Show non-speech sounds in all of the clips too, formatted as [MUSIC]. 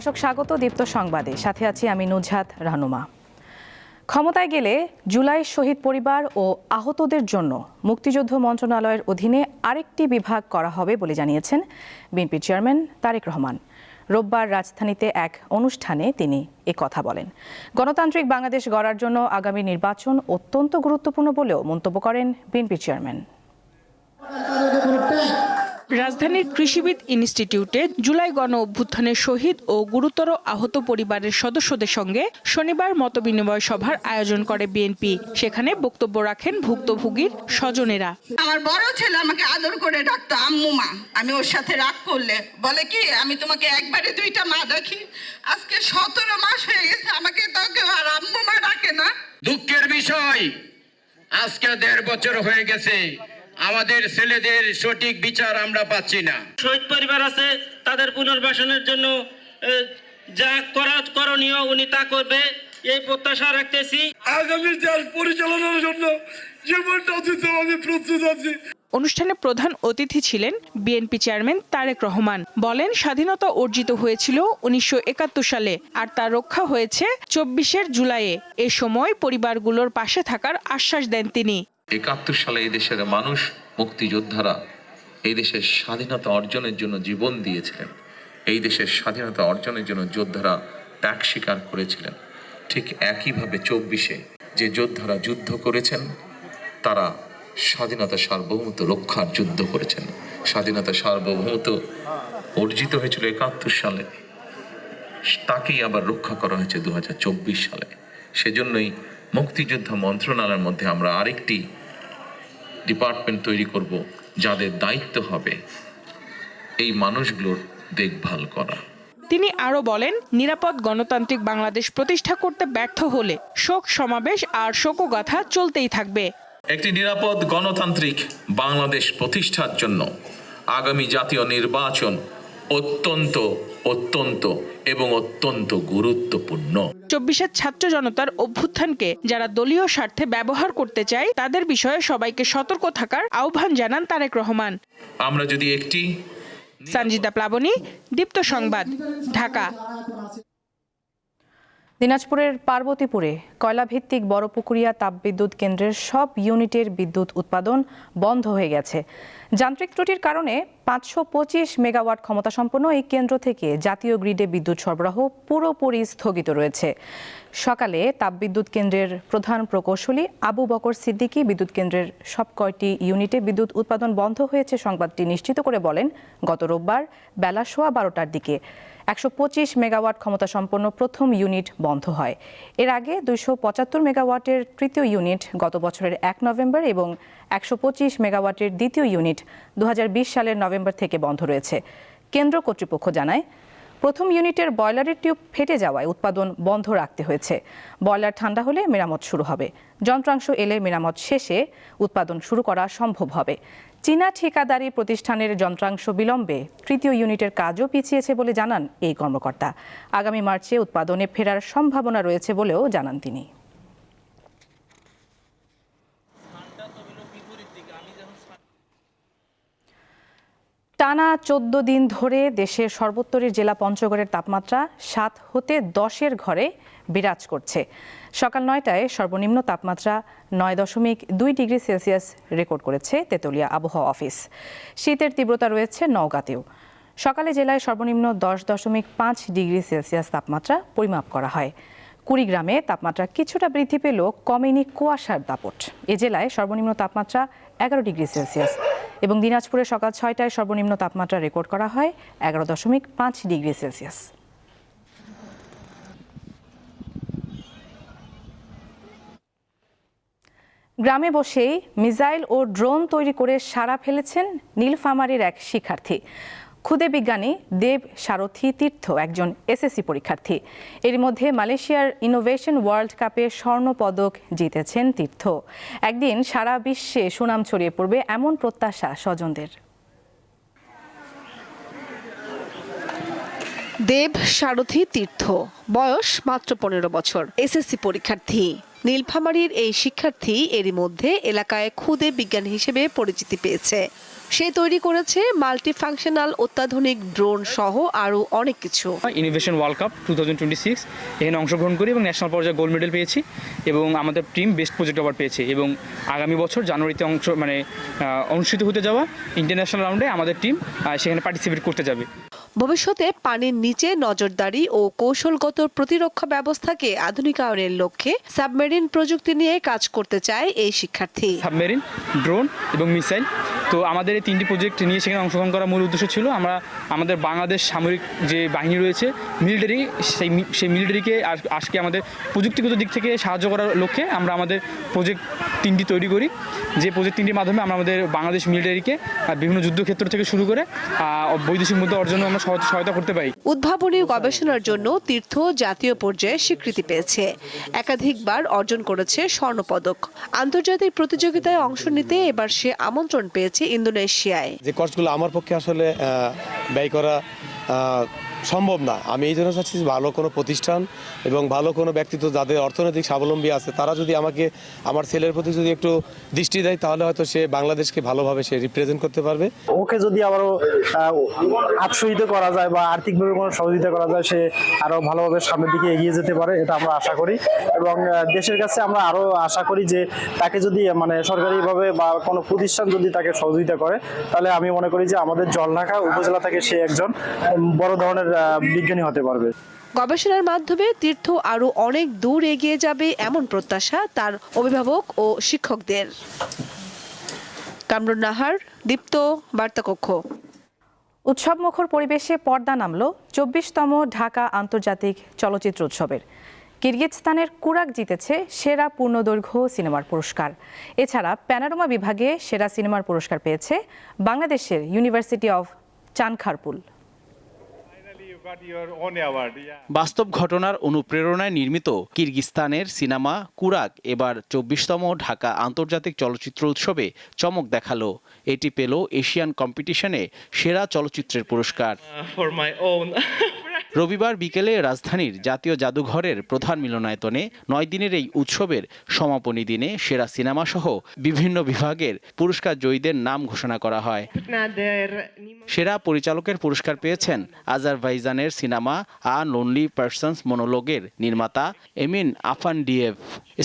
দর্শক, স্বাগত দীপ্ত সংবাদে। সাথে আছি আমি নুজহাত রাহনুমা ক্ষমতায় গেলে জুলাই শহীদ পরিবার ও আহতদের জন্য মুক্তিযুদ্ধ মন্ত্রণালয়ের অধীনে আরেকটি বিভাগ করা হবে বলে জানিয়েছেন বিএনপি চেয়ারম্যান তারেক রহমান। রোববার রাজধানীতে এক অনুষ্ঠানে তিনি এ কথা বলেন। গণতান্ত্রিক বাংলাদেশ গড়ার জন্য আগামী নির্বাচন অত্যন্ত গুরুত্বপূর্ণ বলেও মন্তব্য করেন বিএনপি চেয়ারম্যান। রাজধানীর কৃষিবিদ ইনস্টিটিউটে জুলাই গণ অভ্যুত্থানের শহীদ ও গুরুতর আহত পরিবারের সদস্যদের সঙ্গে শনিবার মতবিনিময় সভার আয়োজন করে বিএনপি। সেখানে বক্তব্য রাখেন ভুক্তভোগীর স্বজনেরা। আমার বড় ছেলে আমাকে আদর করে ডাকতো আম্মু মা আমি ওর সাথে রাগ করলে। বলে কি আমি তোমাকে একবারে দুইটা মা ডাকি আজকে সতেরো মাস হয়ে গেছে আমাকে তো কেউ আর আম্মু মা ডাকে না। দুঃখের বিষয় আজকে দেড় বছর হয়ে গেছে। আমাদের ছেলেদের সঠিক বিচার আমরা পাচ্ছি না। শহীদ পরিবার আছে তাদের পুনর্বাসনের জন্য যা করা করণীয় উনি তা করবে এই প্রত্যাশা রাখতেছি। আগামী দেশ পরিচালনার জন্য জীবনটা দিতে আমি প্রস্তুত আছি। অনুষ্ঠানে প্রধান অতিথি ছিলেন বিএনপি চেয়ারম্যান তারেক রহমান। বলেন স্বাধীনতা অর্জিত হয়েছিল উনিশশো একাত্তর সালে আর তা রক্ষা হয়েছে চব্বিশের জুলাইয়ে। এ সময় পরিবারগুলোর পাশে থাকার আশ্বাস দেন তিনি। একাত্তর সালে এই দেশের মানুষ, মুক্তিযোদ্ধারা এই দেশের স্বাধীনতা অর্জনের জন্য জীবন দিয়েছিলেন। এই দেশের স্বাধীনতা অর্জনের জন্য যোদ্ধারা ত্যাগ স্বীকার করেছিলেন। ঠিক একইভাবে চব্বিশে যে যোদ্ধারা যুদ্ধ করেছেন, তারা স্বাধীনতা সার্বভৌমত্ব রক্ষার যুদ্ধ করেছেন। স্বাধীনতা সার্বভৌমত্ব অর্জিত হয়েছিল একাত্তর সালে। তাকেই আবার রক্ষা করা হয়েছে দু হাজার চব্বিশ সালে। সেজন্যই মুক্তিযোদ্ধা মন্ত্রণালয়ের মধ্যে আমরা আরেকটি ডিপার্টমেন্ট তৈরি করব যাদের দায়িত্ব হবে এই মানুষগুলোর দেখভাল করা। তিনি আরও বলেন নিরাপদ গণতান্ত্রিক বাংলাদেশ প্রতিষ্ঠা করতে ব্যর্থ হলে শোক সমাবেশ আর শোকগাথা চলতেই থাকবে। একটি নিরাপদ গণতান্ত্রিক বাংলাদেশ প্রতিষ্ঠার জন্য আগামী জাতীয় নির্বাচন অত্যন্ত অত্যন্ত এবং অত্যন্ত গুরুত্বপূর্ণ। চব্বিশের ছাত্র জনতার অভ্যুত্থানকে যারা দলীয় স্বার্থে ব্যবহার করতে চায় তাদের বিষয়ে সবাইকে সতর্ক থাকার আহ্বান জানান তারেক রহমান। আমরা যদি একটি সঞ্জিতা প্লাবনী দীপ্ত সংবাদ ঢাকা। দিনাজপুরের পার্বতীপুরে কয়লাভিত্তিক বড়পুকুরিয়া তাপবিদ্যুৎ কেন্দ্রের সব ইউনিটের বিদ্যুৎ উৎপাদন বন্ধ হয়ে গেছে। যান্ত্রিক ত্রুটির কারণে পাঁচশো পঁচিশ মেগাওয়াট ক্ষমতাসম্পন্ন এই কেন্দ্র থেকে জাতীয় গ্রিডে বিদ্যুৎ সরবরাহ পুরোপুরি স্থগিত রয়েছে। সকালে তাপবিদ্যুৎ কেন্দ্রের প্রধান প্রকৌশলী আবু বকর সিদ্দিকী বিদ্যুৎ কেন্দ্রের সব কয়টি ইউনিটে বিদ্যুৎ উৎপাদন বন্ধ হয়েছে সংবাদটি নিশ্চিত করে বলেন, গত রোববার বেলা সোয়া বারোটার দিকে একশো পঁচিশ মেগাওয়াট ক্ষমতা সম্পন্ন প্রথম ইউনিট বন্ধ হয়। এর আগে দুইশো পঁচাত্তর মেগাওয়াটের তৃতীয় ইউনিট গত বছরের এক নভেম্বর এবং একশো পঁচিশ মেগাওয়াটের দ্বিতীয় ইউনিট দু হাজার বিশ সালের নভেম্বর থেকে বন্ধ রয়েছে। কেন্দ্র কর্তৃপক্ষ জানায়, প্রথম ইউনিটের বয়লারের টিউব ফেটে যাওয়ায় উৎপাদন বন্ধ রাখতে হয়েছে। বয়লার ঠান্ডা হলে মেরামত শুরু হবে। যন্ত্রাংশ এলে মেরামত শেষে উৎপাদন শুরু করা সম্ভব হবে। চীনা ঠিকাদারি প্রতিষ্ঠানের যন্ত্রাংশ বিলম্বে তৃতীয় ইউনিটের কাজও পিছিয়েছে বলে জানান এই কর্মকর্তা। আগামী মার্চে উৎপাদনে ফেরার সম্ভাবনা রয়েছে বলেও জানান তিনি। টানা চোদ্দ দিন ধরে দেশের সর্বোত্তরের জেলা পঞ্চগড়ের তাপমাত্রা সাত হতে দশের ঘরে বিরাজ করছে। সকাল নয়টায় সর্বনিম্ন তাপমাত্রা নয় দশমিক দুই ডিগ্রি সেলসিয়াস রেকর্ড করেছে তেতুলিয়া আবহাওয়া অফিস। শীতের তীব্রতা রয়েছে নওগাঁতেও। সকালে জেলায় সর্বনিম্ন দশ দশমিক পাঁচ ডিগ্রি সেলসিয়াস তাপমাত্রা পরিমাপ করা হয়। কুড়িগ্রামে তাপমাত্রা কিছুটা বৃদ্ধি পেলেও কমেনি কুয়াশার দাপট। এ জেলায় সর্বনিম্ন তাপমাত্রা এগারো ডিগ্রি সেলসিয়াস। এবং দিনাজপুরে সকাল ছয়টায় সর্বনিম্ন তাপমাত্রা রেকর্ড করা হয় এগারো দশমিক পাঁচ ডিগ্রি সেলসিয়াস। গ্রামে বসেই মিসাইল ও ড্রোন তৈরি করে সারা ফেলেছেন নীলফামারীর এক শিক্ষার্থী। ক্ষুদে বিজ্ঞানী দেব সারথী তীর্থ একজন এসএসসি পরীক্ষার্থী। এর মধ্যে মালয়েশিয়ার ইনোভেশন ওয়ার্ল্ড কাপে স্বর্ণ পদক জিতেছেন তীর্থ। একদিন সারা বিশ্বে সুনাম ছড়িয়ে পড়বে এমন প্রত্যাশা স্বজনদের। দেব সারথী তীর্থ, বয়স মাত্র পনেরো বছর এসএসসি পরীক্ষার্থী। নীলফামারীর এই শিক্ষার্থী এরই মধ্যে এলাকায় ক্ষুদে বিজ্ঞানী হিসেবে পরিচিতি পেয়েছে। সে তৈরি করেছে মাল্টিফাংশনাল অত্যাধুনিক ড্রোন সহ আরও অনেক কিছু। ইনোভেশন ওয়ার্ল্ড কাপ টু এখানে অংশগ্রহণ করি এবং ন্যাশনাল পর্যায়ে গোল্ড মেডেল পেয়েছি এবং আমাদের টিম বেস্ট প্রজেক্ট অ্যাওয়ার্ড পেয়েছে এবং আগামী বছর জানুয়ারিতে অংশ মানে অনুষ্ঠিত হতে যাওয়া ইন্টারন্যাশনাল রাউন্ডে আমাদের টিম সেখানে পার্টিসিপেট করতে যাবে। ভবিষ্যতে পানির নিচে নজরদারি ও কৌশলগত প্রতিরক্ষা ব্যবস্থাকে আধুনিকায়নের লক্ষ্যে সাবমেরিন প্রযুক্তি নিয়ে কাজ করতে চায় এই শিক্ষার্থী। সাবমেরিন ড্রোন এবং মিসাইল তো আমাদের এই তিনটি প্রজেক্ট নিয়ে সেখানে অংশগ্রহণ করার মূল উদ্দেশ্য ছিল, আমরা আমাদের বাংলাদেশ সামরিক যে বাহিনী রয়েছে মিলিটারি সেই সেই মিলিটারিকে আজকে আমাদের প্রযুক্তিগত দিক থেকে সাহায্য করার লক্ষ্যে আমরা আমাদের প্রজেক্ট তিনটি তৈরি করি। যে প্রজেক্ট তিনটির মাধ্যমে আমরা আমাদের বাংলাদেশ মিলিটারিকে বিভিন্ন যুদ্ধক্ষেত্র থেকে শুরু করে বৈদেশিক মুদ্রা অর্জনে আমরা সহজ- সহায়তা করতে পারি। উদ্ভাবনী গবেষণার জন্য তীর্থ জাতীয় পর্যায়ে স্বীকৃতি পেয়েছে। একাধিকবার অর্জন করেছে স্বর্ণপদক। আন্তর্জাতিক প্রতিযোগিতায় অংশ নিতে এবার সে আমন্ত্রণ পেয়েছে ইন্দোনেশিয়ায়। যে কষ্টগুলো আমার পক্ষে আসলে ব্যয় করা সম্ভব না। আমি এই জন্য চাচ্ছি ভালো কোনো প্রতিষ্ঠান এবং ভালো কোনো ব্যক্তিত্ব যাদের অর্থনৈতিক স্বাবলম্বী আছে, তারা যদি আমাকে, আমার ছেলের প্রতি যদি একটু দৃষ্টি দেয়, তাহলে হয়তো সে বাংলাদেশকে ভালোভাবে সে রিপ্রেজেন্ট করতে পারবে। ওকে যদি আবারও আৎসাহিত করা যায় বা আর্থিকভাবে কোনো সহযোগিতা করা যায়, সে আরও ভালোভাবে সামনের দিকে এগিয়ে যেতে পারে, এটা আমরা আশা করি। এবং দেশের কাছে আমরা আরও আশা করি যে তাকে যদি মানে সরকারিভাবে বা কোনো প্রতিষ্ঠান যদি তাকে সহযোগিতা করে, তাহলে আমি মনে করি যে আমাদের জলঢাকা উপজেলা থেকে সে একজন বড় ধরনের বিজ্ঞানী হতে পারবে। গবেষণার মাধ্যমে তীর্থ আরও অনেক দূর এগিয়ে যাবে এমন প্রত্যাশা তার অভিভাবক ও শিক্ষকদের। কামরুন নাহার দীপ্ত বার্তাকক্ষ। উৎসবমুখর পরিবেশে পর্দা নামল চব্বিশতম ঢাকা আন্তর্জাতিক চলচ্চিত্র উৎসবের। কিরগিজস্তানের কুরাক জিতেছে সেরা পূর্ণদৈর্ঘ্য সিনেমার পুরস্কার। এছাড়া প্যানারোমা বিভাগে সেরা সিনেমার পুরস্কার পেয়েছে বাংলাদেশের ইউনিভার্সিটি অফ চানখারপুল বাস্তব ঘটনার অনুপ্রেরণায় নির্মিত কিরগিস্তানের সিনেমা কুরাক এবার চব্বিশতম ঢাকা আন্তর্জাতিক চলচ্চিত্র উৎসবে চমক দেখাল। এটি পেল এশিয়ান কম্পিটিশনে সেরা চলচ্চিত্রের পুরস্কার। [LAUGHS] রবিবার বিকেলে রাজধানীর জাতীয় জাদুঘরের প্রধান মিলনায়তনে নয় দিনের এই উৎসবের সমাপনী দিনে সেরা সিনেমা সহ বিভিন্ন বিভাগের পুরস্কার জয়ীদের নাম ঘোষণা করা হয়। সেরা পরিচালকের পুরস্কার পেয়েছেন আজারবাইজানের সিনেমা আ লোনলি পার্সনস মনোলগের নির্মাতা এমিন আফানডিয়েভ।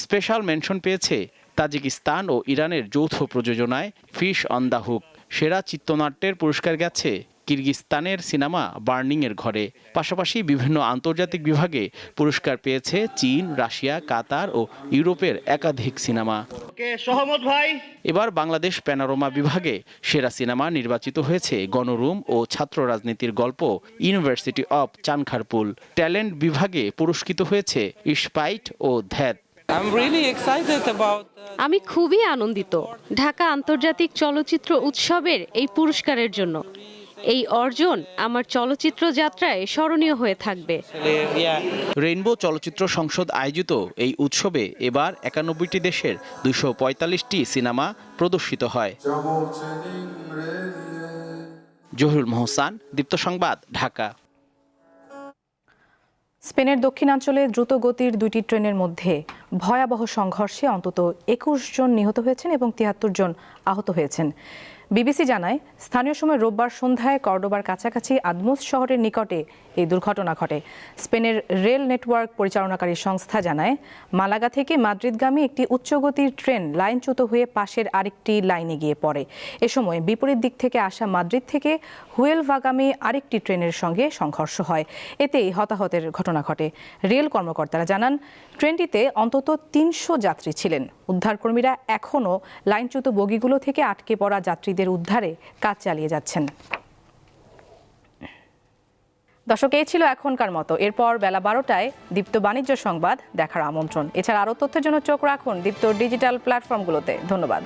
স্পেশাল মেনশন পেয়েছে তাজিকিস্তান ও ইরানের যৌথ প্রযোজনায় ফিশ অন দ্য হুক। সেরা চিত্রনাট্যের পুরস্কার গেছে কিরগিস্তানের সিনেমা বার্নিং এর ঘরে। পাশাপাশি বিভিন্ন আন্তর্জাতিক বিভাগে পুরস্কার পেয়েছে চীন রাশিয়া কাতার ও ইউরোপের একাধিক সিনেমা। সহমত ভাই। এবার বাংলাদেশ প্যানারোমা বিভাগে সেরা সিনেমা নির্বাচিত হয়েছে গণরুম ও ছাত্র রাজনীতির গল্প ইউনিভার্সিটি অব চানখারপুল। ট্যালেন্ট বিভাগে পুরস্কৃত হয়েছে ইস্পাইট ও ধ্যাত। আমি খুবই আনন্দিত ঢাকা আন্তর্জাতিক চলচ্চিত্র উৎসবের এই পুরস্কারের জন্য। এই অর্জন আমার চলচ্চিত্র যাত্রায় স্মরণীয় হয়ে থাকবে। রেইনবো চলচ্চিত্র সংসদ আয়োজিত এই উৎসবে এবার একানব্বইটি দেশের দুশো পঁয়তাল্লিশটি সিনেমা প্রদর্শিত হয়। জহিরুল মোহসান দীপ্ত সংবাদ ঢাকা। স্পেনের দক্ষিণাঞ্চলে দ্রুত গতির দুইটি ট্রেনের মধ্যে ভয়াবহ সংঘর্ষে অন্তত একুশ জন নিহত হয়েছেন এবং তিয়াত্তর জন আহত হয়েছেন। বিবিসি জানায়, স্থানীয় সময় রোববার সন্ধ্যায় কর্ডোবার কাছাকাছি আদমোস শহরের নিকটে এই দুর্ঘটনা ঘটে। স্পেনের রেল নেটওয়ার্ক পরিচালনাকারী সংস্থা জানায়, মালাগা থেকে মাদ্রিদগামী একটি উচ্চগতির ট্রেন লাইনচ্যুত হয়ে পাশের আরেকটি লাইনে গিয়ে পড়ে। এ সময় বিপরীত দিক থেকে আসা মাদ্রিদ থেকে হুয়েলভাগামী আরেকটি ট্রেনের সঙ্গে সংঘর্ষ হয়। এতেই হতাহতের ঘটনা ঘটে। রেল কর্মকর্তারা জানান, ট্রেনটিতে অন্তত তিনশো যাত্রী ছিলেন। উদ্ধারকর্মীরা এখনও লাইনচ্যুত বগিগুলো থেকে আটকে পড়া যাত্রীদের উদ্ধারে কাজ চালিয়ে যাচ্ছেন। দর্শক, এই ছিল এখনকার মতো। এরপর বেলা বারোটায় দীপ্ত বাণিজ্য সংবাদ দেখার আমন্ত্রণ। এছাড়া আরও তথ্যের জন্য চোখ রাখুন দীপ্ত ডিজিটাল প্ল্যাটফর্মগুলোতে। ধন্যবাদ।